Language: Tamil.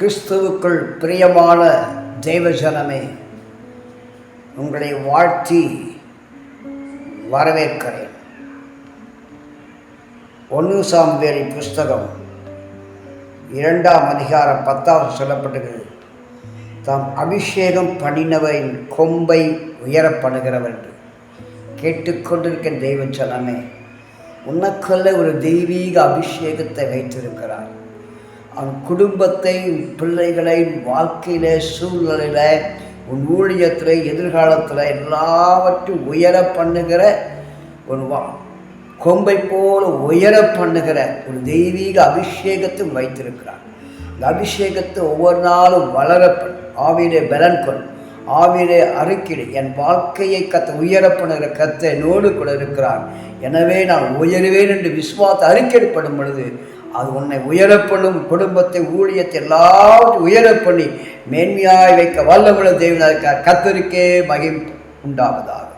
கிறிஸ்துவுக்குள் பிரியமான தெய்வஜனமே உங்களை வாழ்த்தி வரவேற்கிறேன். ஒன்று சாம்பேரி புஸ்தகம் இரண்டாம் அதிகாரம் பத்தாவது சொல்லப்பட்டிருக்கிறது தாம் அபிஷேகம் பண்ணினவரின் கொம்பை உயரப்படுகிறவர் என்று கேட்டுக்கொண்டிருக்கிற தெய்வ ஜனமே உனக்குள்ள ஒரு தெய்வீக அபிஷேகத்தை வைத்திருக்கிறார். அவன் குடும்பத்தை உன் பிள்ளைகளை வாழ்க்கையில சூழ்நிலையில உன் ஊழியத்தில் எதிர்காலத்தில் எல்லாவற்றையும் உயர பண்ணுகிற ஒரு வா கொம்பை போல உயர பண்ணுகிற ஒரு தெய்வீக அபிஷேகத்தை வைத்திருக்கிறார் இந்த அபிஷேகத்தை ஒவ்வொரு நாளும் வளரப்படும் ஆவியிலே பலன் கொள் ஆவியிலே அறுக்கிடு. என் வாழ்க்கையை கத்த உயர பண்ணுகிற கத்த என்னோடு கூட இருக்கிறார். எனவே நான் உயருவேன் என்று விஸ்வாத்தை அறிக்கைப்படும் பொழுது அது உன்னை உயரப்பண்ணும் குடும்பத்தை ஊழியத்தை எல்லாவற்றையும் உயர பண்ணி மேன்மையாய் வைக்க வல்லமுள்ள தேவனாக கத்தருக்கே மகிம் உண்டாவதாக.